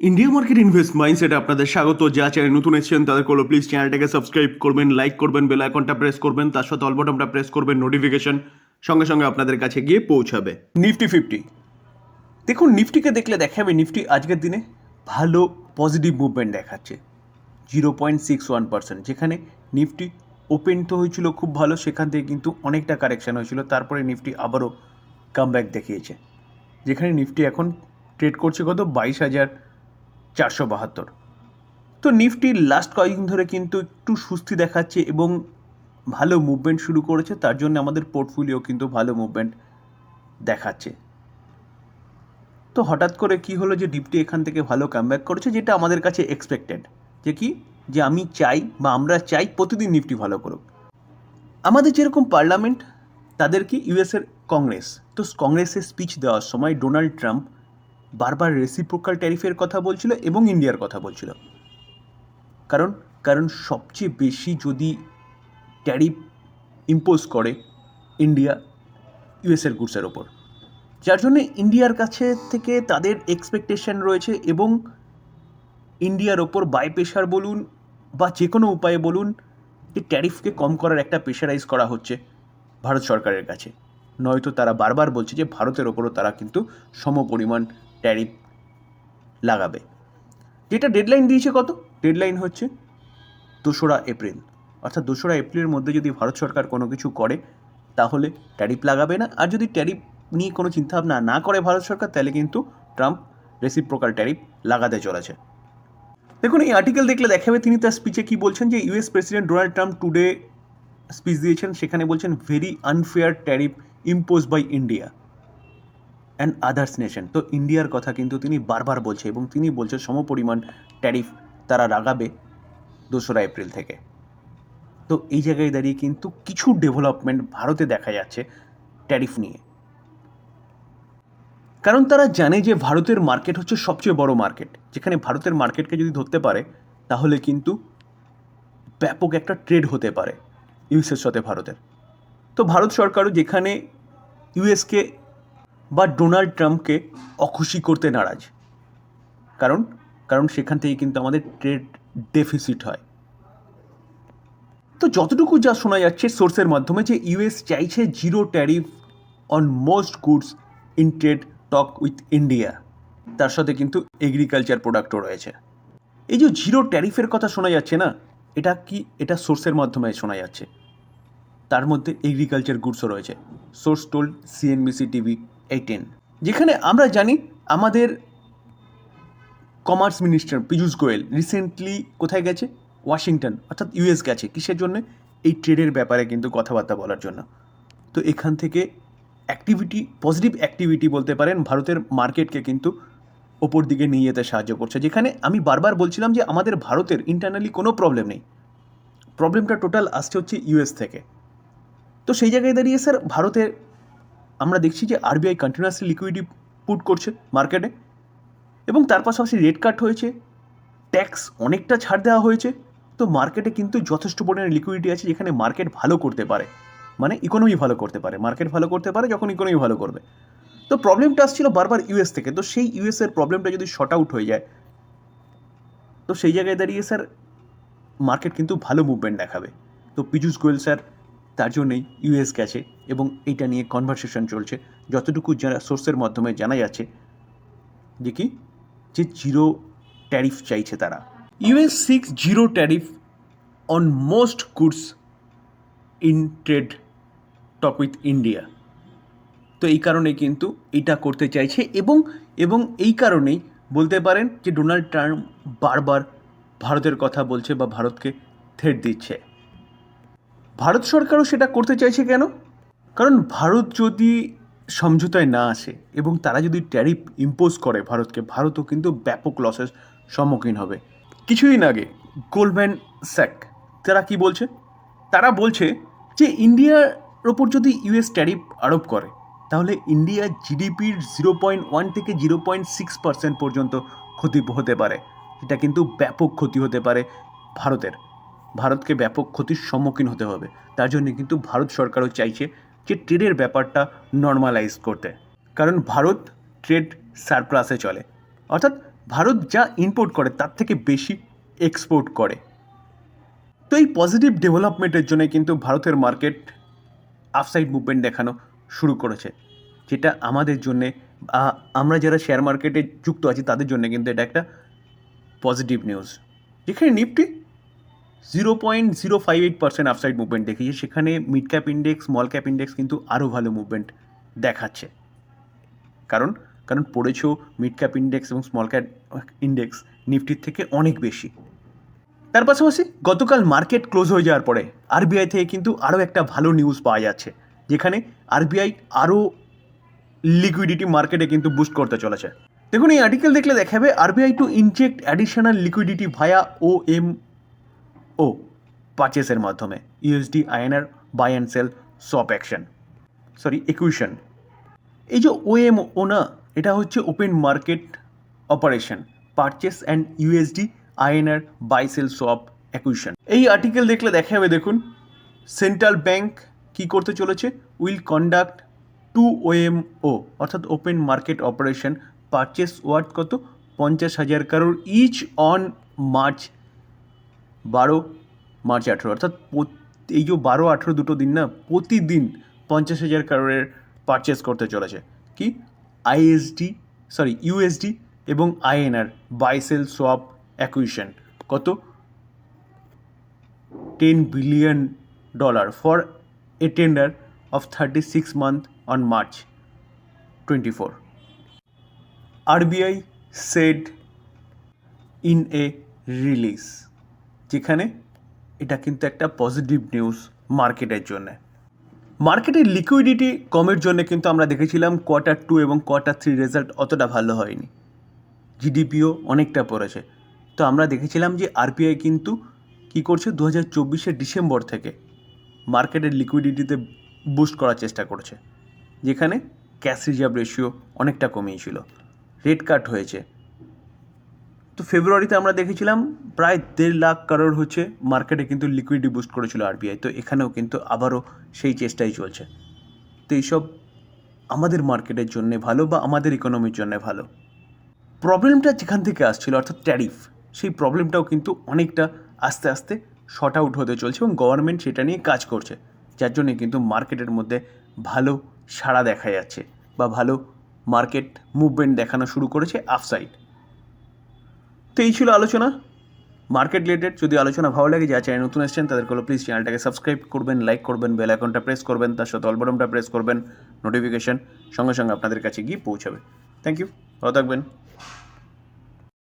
India market invest মাইন্ডসেটে আপনাদের স্বাগত। যা চ্যানেল নতুন এসেছেন তাদের করল প্লিজ চ্যানেলটাকে সাবস্ক্রাইব করবেন লাইক করবেন বেল আইকনটা প্রেস করবেন, তার সাথে অল বটনটা প্রেস করবেন নোটিফিকেশন সঙ্গে সঙ্গে আপনাদের কাছে গিয়ে পৌঁছাবে। নিফটি ফিফটি দেখুন নিফটিকে দেখলে দেখাবে নিফটি আজকের দিনে ভালো পজিটিভ মুভমেন্ট দেখাচ্ছে। Zero point six one percent যেখানে নিফটি ওপেন তো হয়েছিল খুব ভালো, সেখান থেকে কিন্তু অনেকটা কারেকশান হয়েছিল। তারপরে নিফটি আবারও কামব্যাক দেখিয়েছে। যেখানে নিফটি এখন ট্রেড করছে কত? বাইশ হাজার চারশো বাহাত্তর। তো নিফটি লাস্ট কয়েকদিন ধরে কিন্তু একটু সুস্থি দেখাচ্ছে এবং ভালো মুভমেন্ট শুরু করেছে, তার জন্য আমাদের পোর্টফোলিও কিন্তু ভালো মুভমেন্ট দেখাচ্ছে। তো হঠাৎ করে কি হলো যে নিফটি এখান থেকে ভালো কামব্যাক করেছে, যেটা আমাদের কাছে এক্সপেক্টেড যে কি? যে আমি চাই বা আমরা চাই প্রতিদিন নিফটি ভালো করুক। আমাদের যেরকম পার্লামেন্ট তাদের কি? ইউএসের কংগ্রেস তো কংগ্রেসের স্পিচ দেওয়ার সময় ডোনাল্ড ট্রাম্প বারবার রেসিপ্রোকাল ট্যারিফের কথা বলছিল এবং ইন্ডিয়ার কথা বলছিল। কারণ কারণ সবচেয়ে বেশি যদি ট্যারিফ ইম্পোজ করে ইন্ডিয়া ইউএসের গুডসের ওপর। যার জন্য ইন্ডিয়ার কাছে থেকে তাদের এক্সপেকটেশন রয়েছে এবং ইন্ডিয়ার ওপর বাই প্রেশার বলুন বা যে কোনো উপায়ে বলুন যে ট্যারিফকে কম করার একটা প্রেশারাইজ করা হচ্ছে ভারত সরকারের কাছে। নয়তো তারা বারবার বলছে যে ভারতের ওপরও তারা কিন্তু সমপরিমাণ ট্যারিফ লাগাবে। যেটা ডেডলাইন দিয়েছে কত? ডেডলাইন হচ্ছে দোসরা এপ্রিল। অর্থাৎ দোসরা এপ্রিলের মধ্যে যদি ভারত সরকার কোনো কিছু করে, তাহলে ট্যারিফ লাগাবে না। আর যদি ট্যারিফ নিয়ে কোনো চিন্তাভাবনা না করে ভারত সরকার, তাহলে কিন্তু ট্রাম্প রেসিপ্রোকাল ট্যারিফ লাগাতে চলেছে। দেখুন, এই আর্টিকেল দেখলে দেখাবে তিনি তার স্পিচে কি বলছেন যে US president Donald Trump today speech দিয়েছেন, সেখানে বলছেন very unfair tariff impose by India and others nation তো ইন্ডিয়ার কথা কিন্তু তিনি বারবার বলছে এবং তিনি বলছে সমপরিমাণ ট্যারিফ তারা লাগাবে দোসরা এপ্রিল থেকে। তো এই জায়গায় দাঁড়িয়ে কিন্তু কিছু ডেভেলপমেন্ট ভারতে দেখা যাচ্ছে ট্যারিফ নিয়ে। কারণ তারা জানে যে ভারতের মার্কেট হচ্ছে সবচেয়ে বড় মার্কেট যেখানে ভারতের মার্কেটকে যদি ধরতে পারে, তাহলে কিন্তু ব্যাপক একটা ট্রেড হতে পারে ইউএসের সাথে ভারতের। তো ভারত সরকারও যেখানে ইউএসকে বা ডোনাল্ড ট্রাম্পকে অখুশি করতে নারাজ। কারণ কারণ সেখান থেকে কিন্তু আমাদের ট্রেড ডেফিসিট হয়। তো যতটুকু যা শোনা যাচ্ছে সোর্সের মাধ্যমে যে ইউএস চাইছে zero tariff on most goods in trade talk with India তার সাথে কিন্তু এগ্রিকালচার প্রোডাক্টও রয়েছে। এই যে জিরো ট্যারিফের কথা শোনা যাচ্ছে না, এটা কি, এটা সোর্সের মাধ্যমে শোনা যাচ্ছে। তার মধ্যে এগ্রিকালচার গুডসও রয়েছে। Source toll CNBC TV eighteen যেখানে আমরা জানি আমাদের commerce minister Piyush Goyal recently কোথায় গেছে? ওয়াশিংটন অর্থাৎ ইউএস গেছে। কিসের জন্য? এই ট্রেডের ব্যাপারে কিন্তু কথাবার্তা বলার জন্য। তো এখান থেকে অ্যাক্টিভিটি পজিটিভ অ্যাক্টিভিটি বলতে পারেন, ভারতের মার্কেটকে কিন্তু ওপর দিকে নিয়ে যেতে সাহায্য করছে। যেখানে আমি বারবার বলছিলাম যে আমাদের ভারতের ইন্টারনালি কোনো প্রবলেম নেই। প্রবলেমটা টোটাল আসছে হচ্ছে ইউএস থেকে। তো সেই জায়গায় দাঁড়িয়ে স্যার ভারতের আমরা দেখছি যে আরবিআই কন্টিনিউয়াসলি লিকুইডিটি পুট করছে মার্কেটে এবং তার পাশাপাশি রেট কাট হয়েছে ট্যাক্স অনেকটা ছাড় দেওয়া হয়েছে, তো মার্কেটে কিন্তু যথেষ্ট পরিমাণে লিকুইডিটি আছে যেখানে মার্কেট ভালো করতে পারে। মানে ইকোনমি ভালো করতে পারে। মার্কেট ভালো করতে পারে যখন ইকোনমি ভালো করবে। তো প্রবলেমটা আসছিল বারবার ইউএস থেকে। তো সেই ইউএসের প্রবলেমটা যদি শর্ট আউট হয়ে যায়, তো সেই জায়গায় দাঁড়িয়ে স্যার মার্কেট কিন্তু ভালো মুভমেন্ট দেখাবে। তো পীযূষ গোয়েল স্যার তার জন্যই ইউএস গেছে এবং এটা নিয়ে কনভারসেশন চলছে। যতটুকু যারা সোর্সের মাধ্যমে জানা যাচ্ছে যে কি? যে জিরো ট্যারিফ চাইছে তারা। US six zero tariff on most goods in trade talk with India তো এই কারণে কিন্তু এটা করতে চাইছে এবং এবং এই কারণেই বলতে পারেন যে ডোনাল্ড ট্রাম্প বারবার ভারতের কথা বলছে বা ভারতকে থ্রেট দিচ্ছে। ভারত সরকারও সেটা করতে চাইছে কেন? কারণ ভারত যদি সমঝোতায় না আসে এবং তারা যদি ট্যারিফ ইম্পোজ করে ভারতকে, ভারতও কিন্তু ব্যাপক লসের সম্মুখীন হবে। কিছুদিন আগে গোল্ডম্যান স্যাক তারা কি বলছে? তারা বলছে যে ইন্ডিয়ার ওপর যদি ইউএস ট্যারিফ আরোপ করে, তাহলে ইন্ডিয়া জিডিপির জিরো পয়েন্ট ওয়ান থেকে জিরো পয়েন্ট সিক্স পার্সেন্ট পর্যন্ত ক্ষতি হতে পারে। এটা কিন্তু ব্যাপক ক্ষতি হতে পারে ভারতের। ভারতকে ব্যাপক ক্ষতির সম্মুখীন হতে হবে। তার জন্য কিন্তু ভারত সরকারও চাইছে যে ট্রেডের ব্যাপারটা নর্মালাইজ করতে। কারণ ভারত ট্রেড সারপ্লাসে চলে। অর্থাৎ ভারত যা ইম্পোর্ট করে, তার থেকে বেশি এক্সপোর্ট করে। তো এই পজিটিভ ডেভেলপমেন্টের জন্য কিন্তু ভারতের মার্কেট আফসাইড মুভমেন্ট দেখানো শুরু করেছে। যেটা আমাদের জন্যে আমরা যারা শেয়ার মার্কেটে যুক্ত আছি, তাদের জন্য কিন্তু এটা একটা পজিটিভ নিউজ যেখানে Nifty zero point zero five eight percent upside movement দেখিয়েছে সেখানে mid cap index small cap index কিন্তু আরও ভালো মুভমেন্ট দেখাচ্ছে। কারণ কারণ পড়েছেও মিড ক্যাপ ইন্ডেক্স এবং স্মল ক্যাপ ইন্ডেক্স নিফটির থেকে অনেক বেশি। তার পাশাপাশি গতকাল মার্কেট ক্লোজ হয়ে যাওয়ার পরে আরবিআই থেকে কিন্তু আরও একটা ভালো নিউজ পাওয়া যাচ্ছে, যেখানে আরবিআই আরও লিকুইডিটি মার্কেটে কিন্তু বুস্ট করতে চলেছে। দেখুন, এই আর্টিকেল দেখলে দেখাবে RBI to inject additional liquidity via O M O পারচেসের মাধ্যমে USD INR buy and sell swap action sorry acquisition এই যে ওএম ও না এটা হচ্ছে open market operation purchase and USD INR buy sell swap acquisition এই article দেখলে দেখা যাবে দেখুন সেন্ট্রাল ব্যাংক কি করতে চলেছে? Will conduct two OM O অর্থাৎ open market operation purchase worth কত? পঞ্চাশ হাজার কারোর ইচ অন মার্চ বারো মার্চ আঠেরো, অর্থাৎ এই যে বারো আঠেরো দুটো দিন না, প্রতিদিন পঞ্চাশ হাজার কারোরের পারচেস করতে চলেছে। কি? আইএসডি সরি ইউএসডি এবং INR buy sell swap acquisition কত? Ten billion dollar for a tender of thirty six month on March twenty four RBI said in a release যেখানে এটা কিন্তু একটা পজিটিভ নিউজ মার্কেটের জন্য। মার্কেটের লিকুইডিটি কমের জন্য কিন্তু আমরা দেখেছিলাম কোয়ার্টার টু এবং কোয়ার্টার থ্রি রেজাল্ট অতটা ভালো হয়নি। জিডিপিও অনেকটা পড়েছে। তো আমরা দেখেছিলাম যে আরবিআই কিন্তু কি করছে? দু হাজার ডিসেম্বর থেকে মার্কেটের লিকুইডিটিতে বুস্ট করার চেষ্টা করছে। যেখানে ক্যাশ রিজার্ভ রেশিও অনেকটা কমিয়েছিল। রেট কাট হয়েছে। তো ফেব্রুয়ারিতে আমরা দেখেছিলাম প্রায় দেড় লাখ কারোর হচ্ছে মার্কেটে কিন্তু লিকুইডিটি বুস্ট করেছিল আরবিআই তো এখানেও কিন্তু আবারও সেই চেষ্টাই চলছে। তো এইসব আমাদের মার্কেটের জন্য ভালো বা আমাদের ইকোনমির জন্য ভালো? প্রবলেমটা যেখান থেকে আসছিল, অর্থাৎ ট্যারিফ সেই প্রবলেমটাও কিন্তু অনেকটা আস্তে আস্তে শর্ট আউট হতে চলছে এবং গভর্নমেন্ট সেটা নিয়ে কাজ করছে, যার জন্য কিন্তু মার্কেটের মধ্যে ভালো সাড়া দেখা যাচ্ছে বা ভালো মার্কেট মুভমেন্ট দেখানো শুরু করেছে আফসাইড তো এই ছিল আলোচনা। মার্কেট রিলেটেড যদি আলোচনা ভালো লাগে যা চ্যানেল নতুন এসছেন তাদের কোনো প্লিজ চ্যানেলটাকে সাবস্ক্রাইব করবেন লাইক করবেন বেল আইকনটা প্রেস করবেন, তার সাথে অলবটনটা প্রেস করবেন নোটিফিকেশান সঙ্গে সঙ্গে আপনাদের কাছে গিয়ে পৌঁছাবে। থ্যাংক ইউ ভালো থাকবেন।